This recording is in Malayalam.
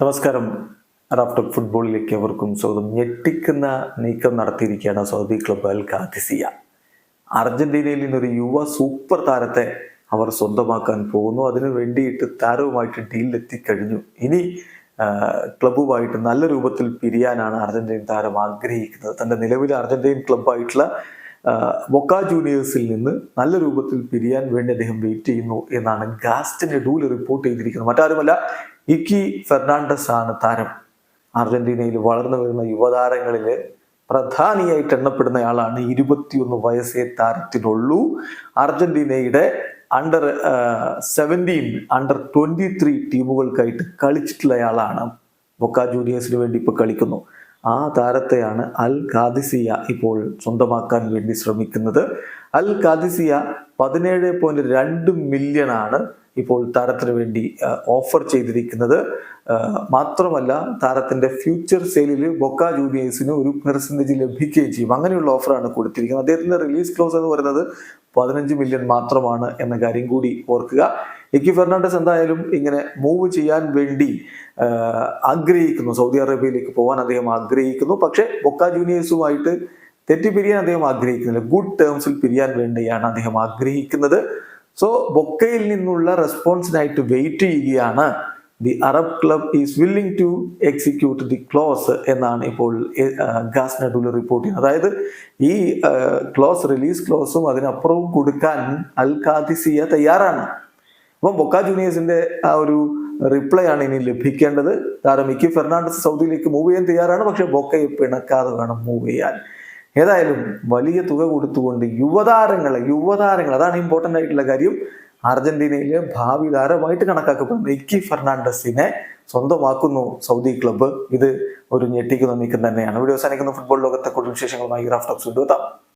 നമസ്കാരം. റാഫ്റ്റോക്ക് ഫുട്ബോളിലേക്ക് അവർക്കും സ്വാഗതം. ഞെട്ടിക്കുന്ന നീക്കം നടത്തിയിരിക്കുകയാണ് സൗദി ക്ലബ് അൽ ഖാദിസിയ. അർജന്റീനയിൽ നിന്നൊരു യുവ സൂപ്പർ താരത്തെ അവർ സ്വന്തമാക്കാൻ പോകുന്നു. അതിനു വേണ്ടിയിട്ട് താരവുമായിട്ട് ഡീലിലെത്തിക്കഴിഞ്ഞു ഇനി ക്ലബ്ബുമായിട്ട് നല്ല രൂപത്തിൽ പിരിയാനാണ് അർജന്റീൻ താരം ആഗ്രഹിക്കുന്നത്. തന്റെ നിലവിലെ അർജന്റീൻ ക്ലബ്ബായിട്ടുള്ള ബൊക്ക ജൂനിയേഴ്സിൽ നിന്ന് നല്ല രൂപത്തിൽ പിരിയാൻ വേണ്ടി അദ്ദേഹം വെയിറ്റ് ചെയ്യുന്നു എന്നാണ് ഗാസ്റ്റിന്റെ ഡൂൽ റിപ്പോർട്ട് ചെയ്തിരിക്കുന്നത്. മറ്റാരുമല്ല ഇക്കി ഫെർണാണ്ടസ് ആണ് താരം. അർജന്റീനയിൽ വളർന്നു വരുന്ന യുവതാരങ്ങളിൽ പ്രധാനിയായിട്ട് എണ്ണപ്പെടുന്നയാളാണ് ഇരുപത്തിയൊന്ന് വയസ്സേ താരത്തിനുള്ളൂ. അർജന്റീനയുടെ under seventeen under twenty three ടീമുകൾക്കായിട്ട് കളിച്ചിട്ടുള്ളയാളാണ് ബൊക്ക ജൂനിയേഴ്സിന് വേണ്ടി ഇപ്പോൾ കളിക്കുന്നു. ആ താരത്തെയാണ് അൽ ഖാദിസിയ ഇപ്പോൾ സ്വന്തമാക്കാൻ വേണ്ടി ശ്രമിക്കുന്നത്. അൽ ഖാദിസിയ പതിനേഴ് പോയിന്റ് രണ്ട് മില്യൺ ആണ് ഇപ്പോൾ താരത്തിന് വേണ്ടി ഓഫർ ചെയ്തിരിക്കുന്നത്. മാത്രമല്ല താരത്തിന്റെ ഫ്യൂച്ചർ സെയിലിൽ ബൊക്ക ജൂനിയേഴ്സിന് ഒരു പെർസെന്റേജ് ലഭിക്കുകയും ചെയ്യും. അങ്ങനെയുള്ള ഓഫറാണ് കൊടുത്തിരിക്കുന്നത്. അദ്ദേഹത്തിന്റെ റിലീസ് ക്ലോസ് എന്ന് പറയുന്നത് പതിനഞ്ച് മില്യൺ മാത്രമാണ് എന്ന കാര്യം കൂടി ഓർക്കുക. എക്കി ഫെർണാണ്ടസ് എന്തായാലും ഇങ്ങനെ മൂവ് ചെയ്യാൻ വേണ്ടി ആഗ്രഹിക്കുന്നു. സൗദി അറേബ്യയിലേക്ക് പോകാൻ അദ്ദേഹം ആഗ്രഹിക്കുന്നു. പക്ഷേ ബൊക്ക ജൂനിയേഴ്സുമായിട്ട് തെറ്റി പിരിയാൻ അദ്ദേഹം ആഗ്രഹിക്കുന്നില്ല. ഗുഡ് ടേംസിൽ പിരിയാൻ വേണ്ടിയാണ് അദ്ദേഹം ആഗ്രഹിക്കുന്നത്. സോ ബൊക്കയിൽ നിന്നുള്ള റെസ്പോൺസിനായിട്ട് വെയിറ്റ് ചെയ്യുകയാണ് the Arab club is willing to execute the clause എന്നാണ് ഇപ്പോൾ ഗാസ് റിപ്പോർട്ട് ചെയ്യുന്നത്. അതായത് ഈ ക്ലോസ് റിലീസ് ക്ലോസും അതിനപ്പുറവും കൊടുക്കാൻ അൽ ഖാദിസിയ തയ്യാറാണ്. അപ്പം ബൊക്ക ജൂനിയേഴ്സിന്റെ ആ ഒരു റിപ്ലൈ ആണ് ഇനി ലഭിക്കേണ്ടത്. താരം മിക്കി ഫെർണാണ്ടസ് സൗദിയിലേക്ക് മൂവ് ചെയ്യാൻ തയ്യാറാണ്. പക്ഷെ ബൊക്കയെ പിണക്കാതെ വേണം മൂവ് ചെയ്യാൻ. ഏതായാലും വലിയ തുക കൊടുത്തുകൊണ്ട് യുവതാരങ്ങളെ യുവതാരങ്ങൾ അതാണ് ഇമ്പോർട്ടന്റ് ആയിട്ടുള്ള കാര്യം. അർജന്റീനയിലെ ഭാവി താരമായിട്ട് കണക്കാക്കപ്പെടുന്ന ഇക്കി ഫെർണാണ്ടസിനെ സ്വന്തമാക്കുന്നു സൗദി ക്ലബ്ബ്. ഇത് ഒരു ഞെട്ടിക്കുന്ന നീക്കം തന്നെയാണ്. വീഡിയോ അവസാനിക്കുന്ന. ഫുട്ബോൾ ലോകത്തെ കൂടുതൽ വിശേഷങ്ങളുമായി ഗ്രാഫ്റ്റോക്സ് കൊണ്ടുവെത്താം